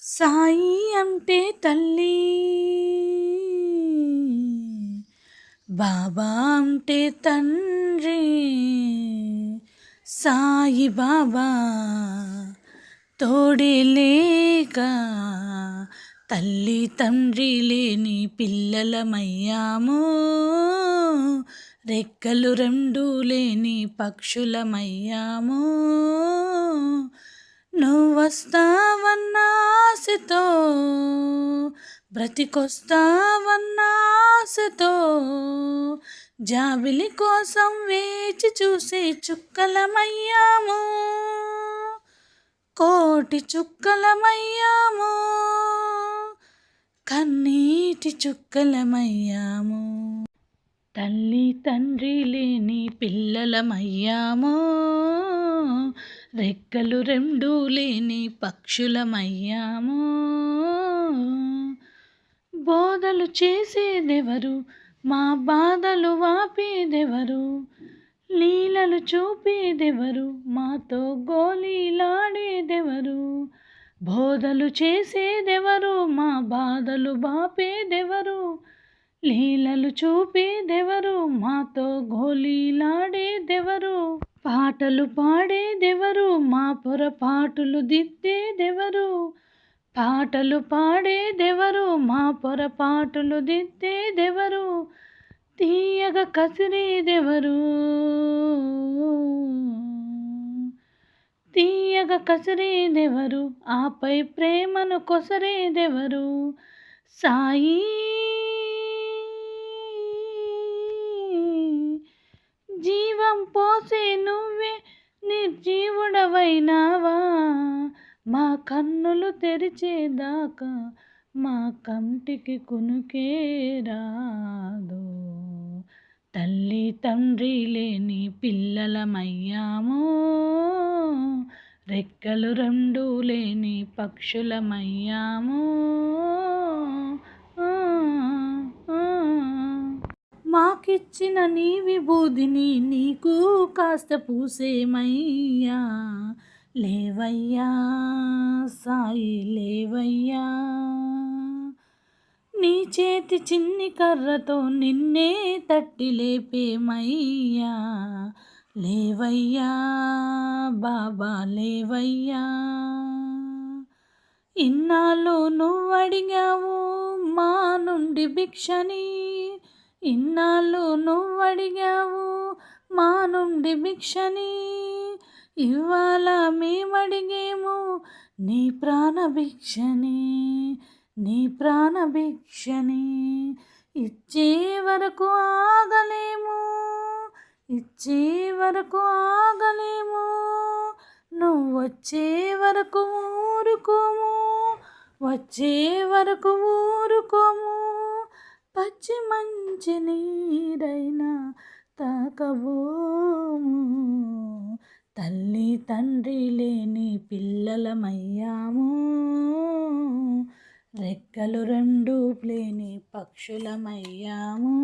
సాయి అంటే తల్లి. బాబా అంటే తండ్రి. సాయి బాబా తోడే లేక తల్లి తండ్రి లేని పిల్లలమయ్యాము. రెక్కలు రెండు లేని పక్షులమయ్యాము. నువ్వొస్తావన్న ఆశతో బ్రతికొస్తావన్న ఆశతో జాబిలి కోసం వేచి చూసే చుక్కలమయ్యాము. కోటి చుక్కలమయ్యాము. కన్నీటి చుక్కలమయ్యాము. తల్లి తండ్రి లేని పిల్లలమయ్యాము. రెక్కలు రెండు లేని పక్షులమయ్యాము. బోధలు చేసేదెవరు? మా బాధలు వాపేదెవరు? లీలలు చూపేదెవరు? మాతో గోలీలాడేదెవరు? బోధలు చేసేదెవరు? మా బాధలు బాపేదెవరు లీలలు చూపేదెవరు? మాతో గోళీలాడే పాటలు పాడేదెవరు? మా పొరపాటులు దిద్దేదెవరు? పాటలు పాడేదెవరు? మా పొరపాటులు దిద్దేదెవరు? తీయగ కసిరేదెవరు? తీయగ కసిరేదెవరు? ఆపై ప్రేమను కొసరేదెవరు? సాయి నిర్జీవుడవైనావా మా కన్నులు తెరిచేదాకా మా కంటికి కునుకే రాదు. తల్లి తండ్రి లేని పిల్లలమయ్యాము. రెక్కలు రెండు లేని పక్షులమయ్యాము. మాకిచ్చిన నీ విభూదిని నీకు కాస్త పూసేమయ్యా. లేవయ్యా సాయి లేవయ్యా. నీ చేతి చిన్ని కర్రతో నిన్నే తట్టి లేపేమయ్యా. లేవయ్యా బాబా లేవయ్యా. ఇన్నాళ్ళు నువ్వు అడిగావు మా నుండి భిక్షని ఇన్నాళ్ళు నువ్వు అడిగావు మా నుండి భిక్షని. ఇవాళ మేమడిగేము నీ ప్రాణభిక్షని నీ ప్రాణభిక్షని ఇచ్చే వరకు ఆగలేము ఇచ్చే వరకు ఆగలేము. నువ్వు వచ్చే వరకు ఊరుకోము వచ్చే వరకు ఊరుకోము. పచ్చి మంచి నీరైనా తాకబోము తల్లి తండ్రి లేని పిల్లలమయ్యాము. రెక్కలు రెండు లేని పక్షులమయ్యాము.